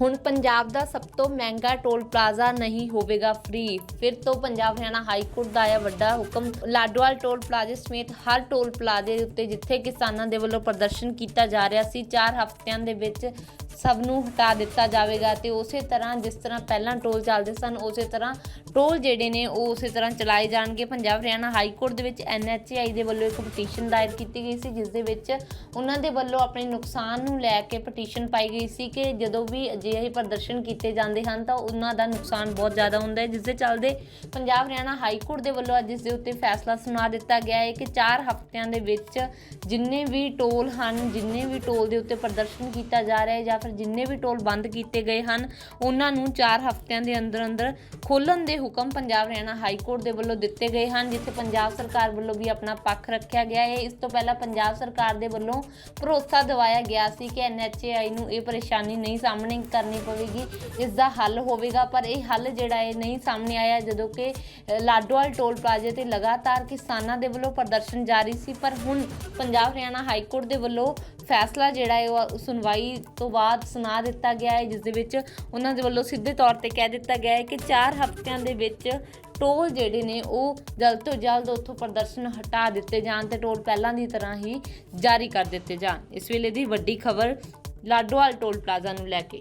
ਹੁਣ ਪੰਜਾਬ ਦਾ ਸਭ ਤੋਂ ਮਹਿੰਗਾ ਟੋਲ ਪਲਾਜ਼ਾ ਨਹੀਂ ਹੋਵੇਗਾ ਫ੍ਰੀ ਫਿਰ ਤੋਂ ਪੰਜਾਬ, ਹਰਿਆਣਾ ਹਾਈ ਕੋਰਟ ਦਾ ਆਇਆ ਵੱਡਾ ਹੁਕਮ। ਲਾਡੋਵਾਲ ਟੋਲ ਪਲਾਜ਼ੇ ਸਮੇਤ ਹਰ ਟੋਲ ਪਲਾਜ਼ੇ ਉੱਤੇ ਜਿੱਥੇ ਕਿਸਾਨਾਂ ਦੇ ਵੱਲੋਂ ਪ੍ਰਦਰਸ਼ਨ ਕੀਤਾ ਜਾ ਰਿਹਾ ਸੀ 4 ਹਫ਼ਤਿਆਂ ਦੇ ਵਿੱਚ ਸਭ ਨੂੰ ਹਟਾ ਦਿੱਤਾ ਜਾਵੇਗਾ ਤੇ ਉਸੇ ਤਰ੍ਹਾਂ ਜਿਸ ਤਰ੍ਹਾਂ ਪਹਿਲਾਂ ਟੋਲ ਚੱਲਦੇ ਸਨ, ਉਸੇ ਤਰ੍ਹਾਂ ਟੋਲ ਜਿਹੜੇ ਨੇ ਉਹ ਉਸੇ ਤਰ੍ਹਾਂ ਚਲਾਏ ਜਾਣਗੇ। ਪੰਜਾਬ ਹਰਿਆਣਾ ਹਾਈ ਕੋਰਟ ਦੇ ਵਿੱਚ ਐਨਐਚਆਈ ਦੇ ਵੱਲੋਂ ਇੱਕ ਪਟੀਸ਼ਨ ਦਾਇਰ ਕੀਤੀ ਗਈ ਸੀ, ਜਿਸ ਦੇ ਵਿੱਚ ਉਹਨਾਂ ਦੇ ਵੱਲੋਂ ਆਪਣੇ ਨੁਕਸਾਨ ਨੂੰ ਲੈ ਕੇ ਪਟੀਸ਼ਨ ਪਾਈ ਗਈ ਸੀ ਕਿ ਜਦੋਂ ਵੀ ਅਜਿਹੇ ਪ੍ਰਦਰਸ਼ਨ ਕੀਤੇ ਜਾਂਦੇ ਹਨ ਤਾਂ ਉਹਨਾਂ ਦਾ ਨੁਕਸਾਨ ਬਹੁਤ ਜ਼ਿਆਦਾ ਹੁੰਦਾ ਹੈ। ਜਿਸ ਦੇ ਚੱਲਦੇ ਪੰਜਾਬ ਹਰਿਆਣਾ ਹਾਈ ਕੋਰਟ ਦੇ ਵੱਲੋਂ ਅੱਜ ਇਸ ਦੇ ਉੱਤੇ ਫੈਸਲਾ ਸੁਣਾ ਦਿੱਤਾ ਗਿਆ ਹੈ ਕਿ 4 ਹਫ਼ਤਿਆਂ ਦੇ ਵਿੱਚ ਜਿੰਨੇ ਵੀ ਟੋਲ ਹਨ, ਜਿੰਨੇ ਵੀ ਟੋਲ ਦੇ ਉੱਤੇ ਪ੍ਰਦਰਸ਼ਨ ਕੀਤਾ ਜਾ ਰਿਹਾ ਹੈ ਜਾਂ ਫਿਰ ਜਿੰਨੇ ਵੀ ਟੋਲ ਬੰਦ ਕੀਤੇ ਗਏ ਹਨ ਉਹਨਾਂ ਨੂੰ 4 ਹਫ਼ਤਿਆਂ ਦੇ ਅੰਦਰ ਅੰਦਰ ਖੋਲਣ ਦੇ ਹੁਕਮ ਪੰਜਾਬ ਹਰਿਆਣਾ ਹਾਈ ਕੋਰਟ ਦੇ ਵੱਲੋਂ ਦਿੱਤੇ ਗਏ ਹਨ ਜਿੱਥੇ ਪੰਜਾਬ ਸਰਕਾਰ ਵੱਲੋਂ ਵੀ ਆਪਣਾ ਪੱਖ ਰੱਖਿਆ ਗਿਆ ਹੈ। ਇਸ ਤੋਂ ਪਹਿਲਾਂ ਪੰਜਾਬ ਸਰਕਾਰ ਦੇ ਵੱਲੋਂ ਭਰੋਸਾ ਦਿਵਾਇਆ ਗਿਆ ਸੀ ਕਿ ਐਨਐਚਏਆਈ ਨੂੰ ਇਹ ਪਰੇਸ਼ਾਨੀ ਨਹੀਂ ਸਾਹਮਣੇ ਕਰਨੀ ਪਵੇਗੀ ਇਸ ਦਾ ਹੱਲ ਹੋਵੇਗਾ ਪਰ ਇਹ ਹੱਲ ਜਿਹੜਾ ਹੈ ਨਹੀਂ ਸਾਹਮਣੇ ਆਇਆ ਜਦੋਂ ਕਿ ਅ, ਲਾਡੋਵਾਲ ਟੋਲ ਪਲਾਜ਼ੇ ਤੇ ਲਗਾਤਾਰ ਕਿਸਾਨਾਂ ਦੇ ਵੱਲੋਂ ਪ੍ਰਦਰਸ਼ਨ ਜਾਰੀ ਸੀ ਪਰ ਹੁਣ ਪੰਜਾਬ ਹਰਿਆਣਾ ਹਾਈ ਕੋਰਟ ਦੇ ਵੱਲੋਂ ਫੈਸਲਾ ਜਿਹੜਾ ਹੈ ਉਹ ਸੁਣਵਾਈ ਤੋਂ ਬਾਅਦ ਸੁਣਾ ਦਿੱਤਾ ਗਿਆ ਹੈ, ਜਿਸ ਦੇ ਵਿੱਚ ਉਹਨਾਂ ਦੇ ਵੱਲੋਂ ਸਿੱਧੇ ਤੌਰ ਤੇ ਕਹਿ ਦਿੱਤਾ ਗਿਆ ਹੈ ਕਿ 4 ਹਫ਼ਤਿਆਂ ਦੇ ਵਿੱਚ ਟੋਲ ਜਿਹੜੇ ਨੇ ਉਹ ਜਲਦ ਤੋਂ ਜਲਦ ਉੱਥੋਂ ਪ੍ਰਦਰਸ਼ਨ ਹਟਾ ਦਿੱਤੇ ਜਾਣ ਤੇ ਟੋਲ ਪਹਿਲਾਂ ਦੀ ਤਰ੍ਹਾਂ ਹੀ ਜਾਰੀ ਕਰ ਦਿੱਤੇ ਜਾਣ। ਇਸ ਵੇਲੇ ਦੀ ਵੱਡੀ ਖਬਰ ਲਾਡੋਵਾਲ ਟੋਲ ਪਲਾਜ਼ਾ ਨੂੰ ਲੈ ਕੇ।